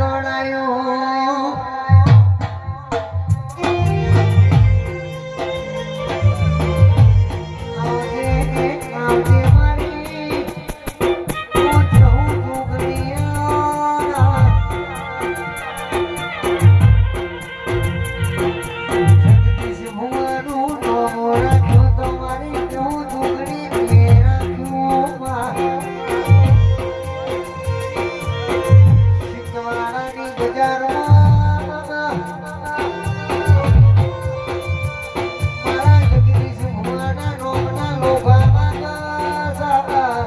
જોડાયો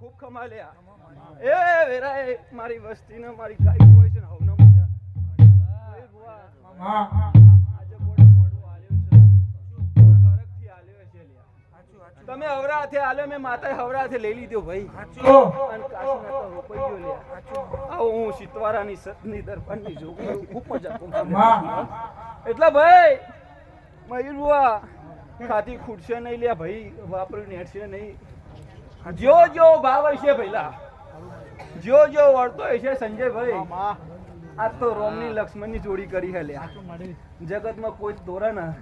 ખૂબ કમાલ્યા એ વેરા એ મારી વસ્તીને મારી ગાય હોય છે ને હવનો મજા મયુર બુઆ આજે બોડે મોડું આલ્યું છે. શું હરખથી આલ્યો છે લ્યા? તમે હવરાથે મેં લઈ લીધો ભાઈ. આવો હું સિતવારાની સતની દરબારની જોગણી ખૂબ મજા એટલે ભાઈ મયુર બુઆ ખાતી ખૂટશે નહીં લ્યા ભાઈ વાપરી નેટશે નહીં. જો જો ભાવ હશે પહેલા જો જો વળતો હશે સંજયભાઈ. આ તો રોમની લક્ષ્મણની જોડી કરી હે લ્યા. જગતમાં કોઈ જ ના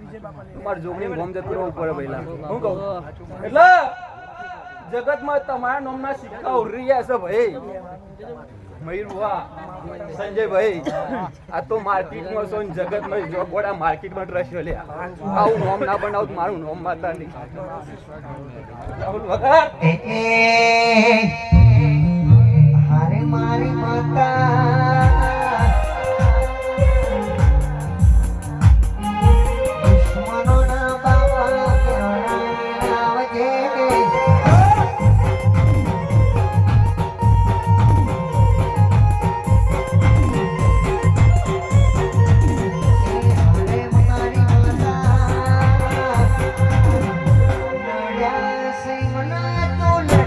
તમારે જોગણી ગોમ જતું રહેવું પડે ભઈલા. હું કહું? એટલે જગતમાં તમારા નામના સિક્કા ઉરી રહ્યા છે ભાઈ. મયુરવા સંજયભાઈ, આ તો માર્કેટમાં છો જગતમાં જો ગોડા માર્કેટમાં ટ્રસ્ટ લ્યા. આવું નોમ ના બનાવું મારું નોમ માતા નહીં.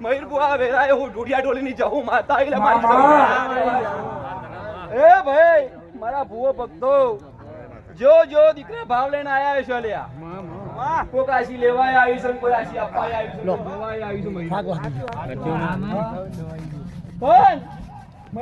મયુર બુઆ વેરાય હું ઢોડિયા ઢોલીની જહું માતા એટલે મારી એ ભાઈ મારા ભૂવો ભક્તો જો જો દીકરા ભાવ લઈને આયા છે લ્યા. કોક આશી લેવાય આવી છે કોઈ આશી અપાય આવી છે કોઈ આવી છે પણ